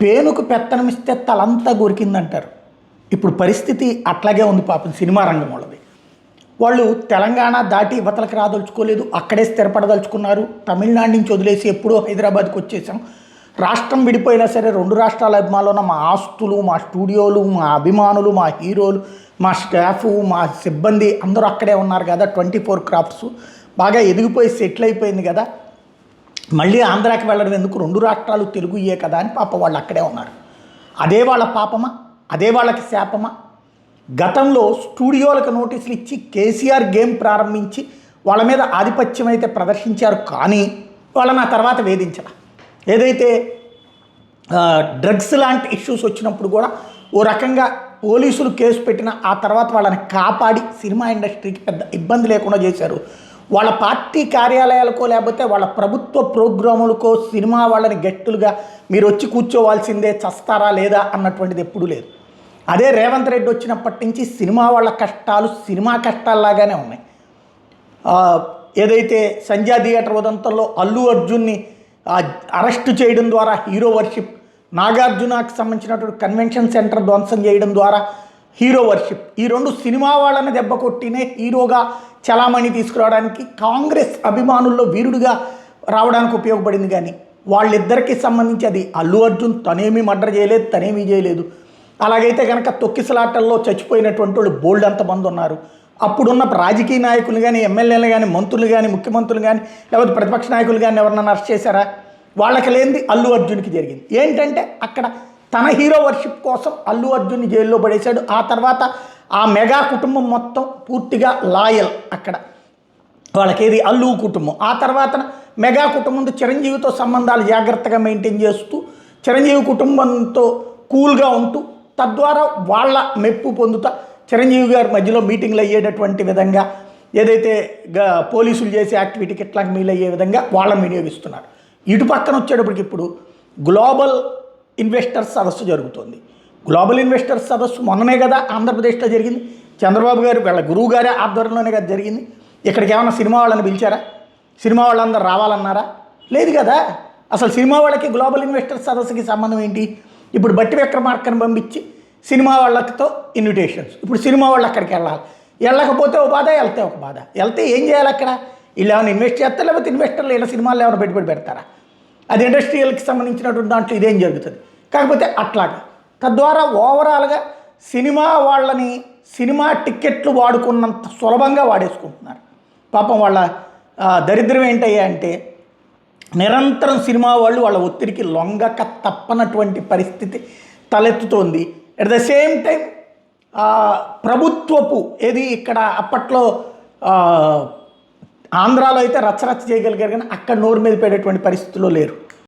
పేనుకు పెత్తనమిస్తే తలంతా గొరికిందంటారు. ఇప్పుడు పరిస్థితి అట్లాగే ఉంది పాపం సినిమా రంగం వాళ్ళది వాళ్ళు తెలంగాణ దాటి ఇవతలకు రాదలుచుకోలేదు అక్కడే స్థిరపడదలుచుకున్నారు. తమిళనాడు నుంచి వదిలేసి ఎప్పుడో హైదరాబాద్కి వచ్చేసాం. రాష్ట్రం విడిపోయినా సరే రెండు రాష్ట్రాల అభిమానులు ఉన్న మా ఆస్తులు మా స్టూడియోలు మా అభిమానులు మా హీరోలు మా స్టాఫ్ మా సిబ్బంది అందరూ అక్కడే ఉన్నారు కదా ట్వంటీ ఫోర్ క్రాఫ్ట్స్ బాగా ఎదిగిపోయి సెటిల్ అయిపోయింది కదా. మళ్ళీ ఆంధ్రాకి వెళ్ళడం ఎందుకు? రెండు రాష్ట్రాలు తెలుగు ఇయ్యే కదా అని పాప వాళ్ళు అక్కడే ఉన్నారు. అదే వాళ్ళ పాపమా? అదే వాళ్ళకి శాపమా? గతంలో స్టూడియోలకు నోటీసులు ఇచ్చి కేసీఆర్ గేమ్ ప్రారంభించి వాళ్ళ మీద ఆధిపత్యం అయితే ప్రదర్శించారు కానీ వాళ్ళని ఆ తర్వాత వేధించాల. ఏదైతే డ్రగ్స్ లాంటి ఇష్యూస్ వచ్చినప్పుడు కూడా ఓ రకంగా పోలీసులు కేసు పెట్టిన ఆ తర్వాత వాళ్ళని కాపాడి సినిమా ఇండస్ట్రీకి పెద్ద ఇబ్బంది లేకుండా చేశారు. వాళ్ళ పార్టీ కార్యాలయాలకో లేకపోతే వాళ్ళ ప్రభుత్వ ప్రోగ్రాములకో సినిమా వాళ్ళని గట్టులుగా మీరు వచ్చి కూర్చోవాల్సిందే చస్తారా లేదా అన్నటువంటిది ఎప్పుడూ లేదు. అదే రేవంత్ రెడ్డి వచ్చినప్పటి నుంచి సినిమా వాళ్ళ కష్టాలు సినిమా కష్టాల్లాగానే ఉన్నాయి. ఏదైతే సంధ్యా థియేటర్ ఉదంతంలో అల్లు అర్జున్ని అరెస్టు చేయడం ద్వారా హీరో వర్షిప్ నాగార్జునకు సంబంధించినటువంటి కన్వెన్షన్ సెంటర్ ధ్వంసం చేయడం ద్వారా హీరో వర్షిప్ ఈ రెండు సినిమా వాళ్ళని దెబ్బ కొట్టినే హీరోగా చలామణి తీసుకురావడానికి కాంగ్రెస్ అభిమానుల్లో వీరుడిగా రావడానికి ఉపయోగపడింది కానీ వాళ్ళిద్దరికీ సంబంధించి అది అల్లు అర్జున్ తనేమీ మర్డర్ చేయలేదు తనేమీ చేయలేదు. అలాగైతే కనుక తొక్కిసలాటల్లో చచ్చిపోయినటువంటి వాళ్ళు బోల్డ్ అంతమంది ఉన్నారు. అప్పుడున్న రాజకీయ నాయకులు కానీ ఎమ్మెల్యేలు కానీ మంత్రులు కానీ ముఖ్యమంత్రులు కానీ లేకపోతే ప్రతిపక్ష నాయకులు కానీ ఎవరన్నా అరెస్ట్ చేశారా? వాళ్ళకి లేనిది అల్లు అర్జున్కి జరిగింది. ఏంటంటే అక్కడ తన హీరో వర్షిప్ కోసం అల్లు అర్జున్ని జైల్లో పడేశాడు. ఆ తర్వాత ఆ మెగా కుటుంబం మొత్తం పూర్తిగా లాయల్ అక్కడ. వాళ్ళకేది అల్లు కుటుంబం. ఆ తర్వాత మెగా కుటుంబంతో చిరంజీవితో సంబంధాలు జాగ్రత్తగా మెయింటైన్ చేస్తూ చిరంజీవి కుటుంబంతో కూల్గా ఉంటూ తద్వారా వాళ్ళ మెప్పు పొందుతా చిరంజీవి గారి మధ్యలో మీటింగ్లు అయ్యేటటువంటి విధంగా ఏదైతే గా- పోలీసులు చేసే యాక్టివిటీకి ఇట్లా మీలు అయ్యే విధంగా వాళ్ళని వినియోగిస్తున్నారు. ఇటు పక్కన వచ్చేటప్పటికి ఇప్పుడు గ్లోబల్ ఇన్వెస్టర్స్ సదస్సు జరుగుతుంది. గ్లోబల్ ఇన్వెస్టర్స్ సదస్సు మొన్ననే కదా ఆంధ్రప్రదేశ్లో జరిగింది. చంద్రబాబు గారు వీళ్ళ గురువు గారి ఆధ్వర్యంలోనే కదా జరిగింది. ఇక్కడికి ఏమైనా సినిమా వాళ్ళని పిలిచారా? సినిమా వాళ్ళందరూ రావాలన్నారా? లేదు కదా. అసలు సినిమా వాళ్ళకి గ్లోబల్ ఇన్వెస్టర్స్ సదస్సుకి సంబంధం ఏంటి? ఇప్పుడు బట్టి విక్రమార్కను పంపించి సినిమా వాళ్ళతో ఇన్విటేషన్స్ ఇప్పుడు సినిమా వాళ్ళు అక్కడికి వెళ్ళాలి. వెళ్ళకపోతే ఒక బాధ వెళ్తే ఒక బాధ. వెళ్తే ఏం చేయాలి అక్కడ? వీళ్ళు ఏమైనా ఇన్వెస్ట్ చేస్తారు? లేకపోతే ఇన్వెస్టర్లు ఇలా సినిమాలు ఏమైనా పెట్టుబడి పెడతారా? అది ఇండస్ట్రియల్కి సంబంధించినటువంటి దాంట్లో ఇదేం జరుగుతుంది? కాకపోతే అట్లాగా. తద్వారా ఓవరాల్గా సినిమా వాళ్ళని సినిమా టిక్కెట్లు వాడుకున్నంత సులభంగా వాడేసుకుంటున్నారు. పాపం వాళ్ళ దరిద్రం ఏంటయ్యా అంటే నిరంతరం సినిమా వాళ్ళు వాళ్ళ ఒత్తిడికి లొంగక తప్పనటువంటి పరిస్థితి తలెత్తుతోంది. అట్ ద సేమ్ టైం ప్రభుత్వపు ఏది ఇక్కడ అప్పట్లో ఆంధ్రాలో అయితే రచ్చరచ్చ చేయగలిగారు కానీ అక్కడ నోరు మీద పెట్టేటువంటి పరిస్థితుల్లో లేరు.